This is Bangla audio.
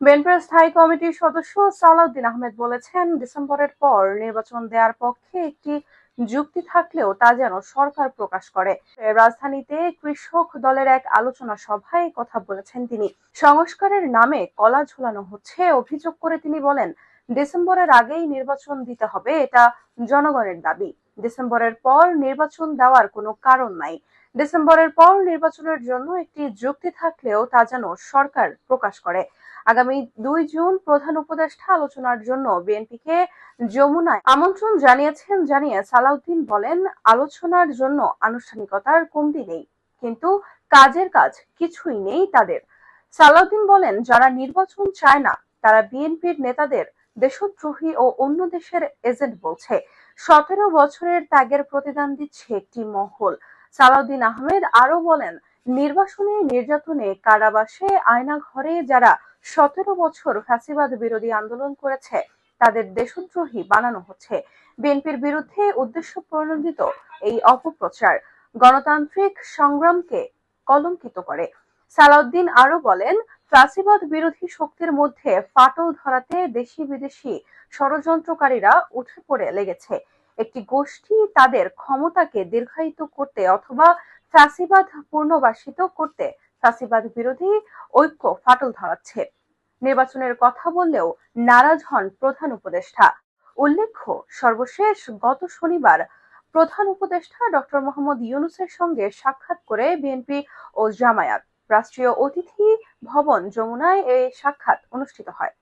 বিএনপির স্থায়ী কমিটির সদস্য সালাউদ্দিন আহমেদ বলেছেন, ডিসেম্বরের পর নির্বাচন দেওয়ার পক্ষে একটি যুক্তি থাকলেও তা যেন সরকার প্রকাশ করে। রাজধানীতে কৃষক দলের এক আলোচনা সভায় কথা বলেছেন তিনি। সংস্কারের নামে কলা ঝুলানো হচ্ছে, অভিযোগ করে তিনি বলেন, ডিসেম্বরের আগেই নির্বাচন দিতে হবে, এটা জনগণের দাবি। ডিসেম্বরের পর নির্বাচন দেওয়ার কোনো কারণ নাই। ডিসেম্বরের পর নির্বাচনের জন্য একটি যুক্তি থাকলেও তা যেন সরকার প্রকাশ করে। আগামী দুই জুন প্রধান উপদেষ্টা আলোচনার জন্য বিএনপিকে যমুনায় আমন্ত্রণ জানিয়েছেন, জানিয়ে সালাউদ্দিন বলেন, আলোচনার জন্য আনুষ্ঠানিকতার কমতি নেই, কিন্তু কাজের কাজ কিছুই নেই তাদের। সালাউদ্দিন বলেন, যারা নির্বাচন চায় না, তারা বিএনপির নেতাদের দেশদ্রোহী ও অন্য দেশের এজেন্ট বলছে। সতেরো বছরের ত্যাগের প্রতিদান দিচ্ছে একটি মহল। সালাউদ্দিন আহমেদ আরও বলেন, নির্বাচনে নির্যাতনে কারাবাসে, আয়নাঘরে যারা সতেরো বছর ফ্যাসিবাদ বিরোধী আন্দোলন করেছে, তাদের দেশদ্রোহী বানানো হচ্ছে। বিএনপির বিরুদ্ধে উদ্দেশ্য প্রণোদিত এই অপপ্রচার গণতান্ত্রিক সংগ্রামকে কলঙ্কিত করে। সালাউদ্দিন আরও বলেন, ফ্যাসিবাদ বিরোধী শক্তির মধ্যে ফাটল ধরাতে দেশি বিদেশি ষড়যন্ত্রকারীরা উঠে পড়ে লেগেছে। একটি গোষ্ঠী তাদের ক্ষমতাকে দীর্ঘায়িত করতে অথবা ফ্যাসিবাদ পুনর্বাসিত করতে ফ্যাসিবাদ বিরোধী ঐক্য ফাটল ধরাচ্ছে। নির্বাচনের কথা বললেও নারাজ হন প্রধান উপদেষ্টা। উল্লেখ্য, সর্বশেষ গত শনিবার প্রধান উপদেষ্টা ডক্টর মোহাম্মদ ইউনুসের সঙ্গে সাক্ষাৎ করে বিএনপি ও জামায়াত। রাষ্ট্রীয় অতিথি ভবন যমুনায় এই সাক্ষাৎ অনুষ্ঠিত হয়।